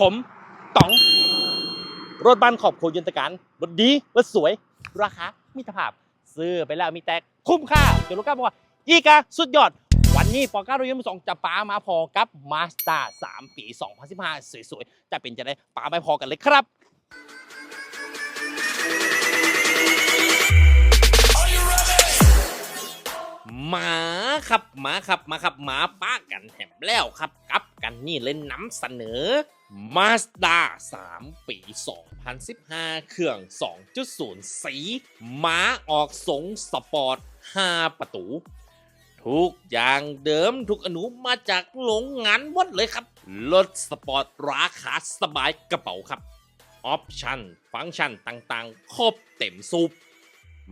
ผมต๋อง รถบ้านขอบโคยนตการรถดีรถสวย ราคามิตรภาพ ซื้อไปแล้วมีแตกคุ้มค่าเจนลูกค้าบอกว่า อีกาสุดยอด วันนี้ปอก้ารถยนต์มือสองจะปามาพอกับมาส d a 3ปี 2015 สวยๆ จะเป็นจะได้ป้าไปพอกันเลยครับหมาครับหมาครับมาครับหมาป้ากันแถมแล้วครับกับกันนี่เล่นน้ำเสนอ Mazda 3 ปี 2015 เครื่อง 2.0 สีหมาออกสงสปอร์ต 5 ประตู ทุกอย่างเดิมทุกอนุมาจากโรงงานวัดเลยครับ รถสปอร์ตราคาสบายกระเป๋าครับ ออปชั่นฟังก์ชันต่างๆ ครบเต็มสูบ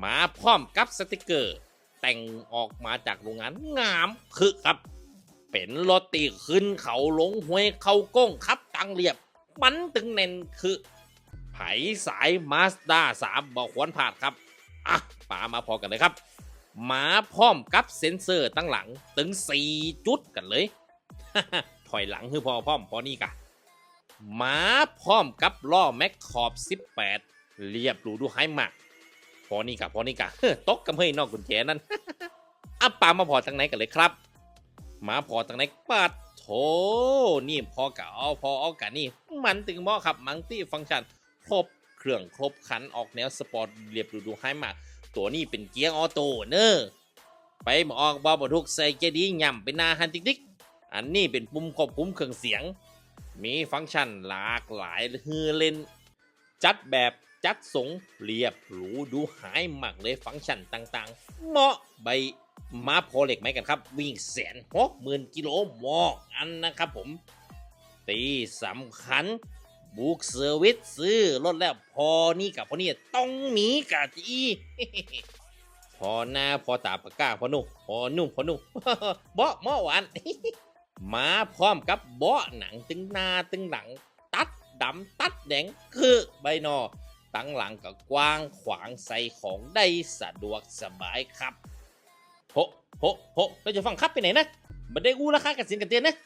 มาพร้อมกับสติกเกอร์ แต่งออกมาจากโรงงานงามคือครับ เป็นรถตีขึ้นเขาลงห้วยเขาก้งครับ ตังเรียบ มันตึงเน่นคือ ไผสายมาสด้าสามบอกควรผ่านครับ อะป่ามาพอกันเลยครับมาพร้อมกับเซ็นเซอร์ตั้งหลังถึง 4 จุดกันเลย ถอยหลังคือพอพร้อมพอนี่กะมาพร้อมกับล้อแม็กขอบ 18 เรียบหรูดูให้มากพอนี่กะพอนี่กะตกกำเฮยนอกกุญแจนั่นอะปามาพอทางไหนกันเลยครับมาพอทางไหนปัด นี่พอกะเอาพอเอากะนี่ มันตึงมอครับมังตี้ฟังก์ชันครบเครื่องครบคันออกแนวสปอร์ตเรียบหรูดูให้มาก ตัวนี้เป็นเกียร์ออโต้เนอะไปหมออกบอบทุกใส่เจดีย่ำเป็นหนาฮันติกติกอันนี้เป็นปุ่มควบคุมเครื่องเสียง มีฟังก์ชันหลากหลายฮือเล่น จัดแบบจัดสงเรียบหรูดูหายมากเลยฟังก์ชันต่างๆ เหมาะใบ มาพอเหล็กไหมกันครับ วิ่งแสนหกหมื่นกิโลหมอกอันนะครับผมตีสำคัญบุกเซอร์วิสซื้อรถแล้วพอนี่กับพอนี่ต้องมีกะจีพอหน้าพอตาปากกาพอนุ่มพอนุ่มพอนุ่มเบาะหม้อหวานมาพร้อมกับเบาะหนังตึงหน้าตึงหลัง ตัดดำตัดแดงคือใบหนอตั้งหลังก็กว้างขวางใส่ของได้สะดวกสบายครับ โหโหโหเราจะฟังคับไปไหนนะไม่ได้กู้ราคากระสินกันเตียนนะ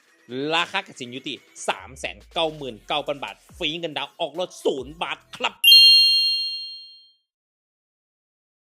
ราคากระสินอยู่ที่3 9 9 0 0 0 บาท ฟรีเงินดาวน์ออกรถศูนย์บาทครับ